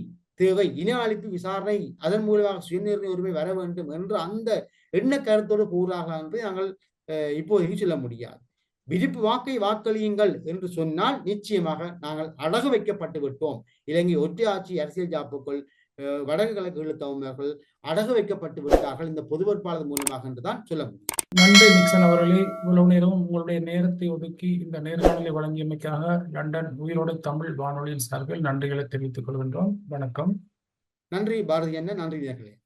தேவை. இன அழிப்பு விசாரணை அதன் மூலமாக சுயநிர்ணய உரிமை வர வேண்டும் என்று அந்த எண்ண கருத்தோடு கூறாக என்று நாங்கள் இப்போதைக்கு சொல்ல முடியாது. விருப்பு வாக்கை வாக்களியுங்கள் என்று சொன்னால் நிச்சயமாக நாங்கள் அடகு வைக்கப்பட்டு விட்டோம். இலங்கை ஒற்றை ஆட்சி அரசியல் ஜாப்புக்குள் வடக்கு கிழக்கு ஈழத்தமிழர்கள் அடகு வைக்கப்பட்டு விட்டார்கள். இந்த பொது வேட்பாளர் மூலமாக என்றுதான் சொல்ல முடியும். நன்றி நிக்சன் அவர்களே. இவ்வளவு நேரம் உங்களுடைய நேரத்தை ஒதுக்கி இந்த நேர்காணலை வழங்கியமைக்காக லண்டன் உயிரோடு தமிழ் வானொலியின் சார்பில் நன்றிகளை தெரிவித்துக் கொள்கின்றோம். வணக்கம். நன்றி பாரதி அண்ணன் நன்றி நேர்களே